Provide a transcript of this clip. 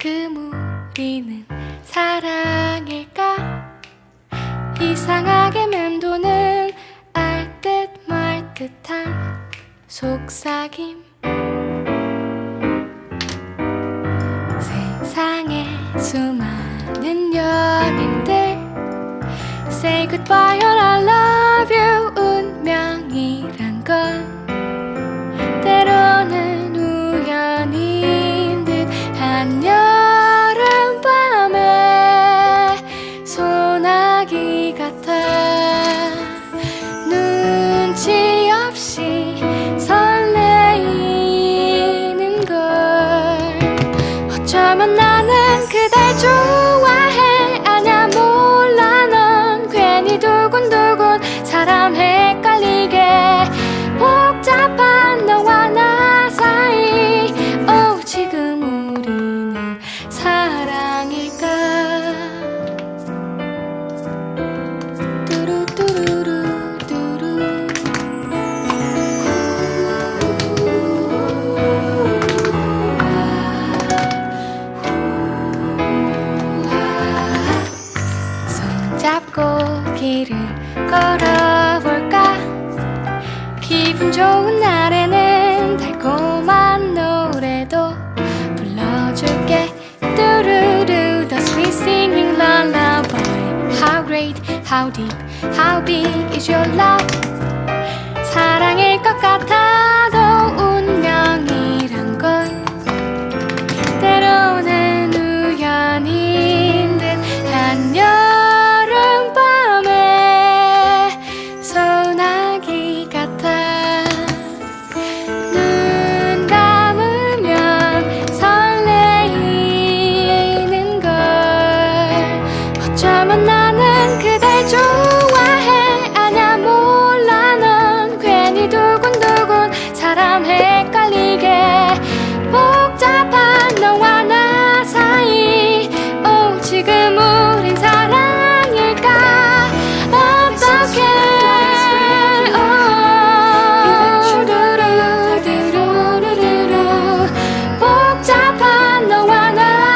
그 만큼 우리는 사랑일까? 이상하게 맴도는 알 듯 말 듯한 속삭임. 세상에 수많은 여인들. Say goodbye or I love you 운명이란 건 나는 그댈 좋아 걸어볼까 기분 좋은 날에는 달콤한 노래도 불러줄게 뚜루루 The sweet singing lullaby How great, how deep, how big is your love 사랑일 것 같아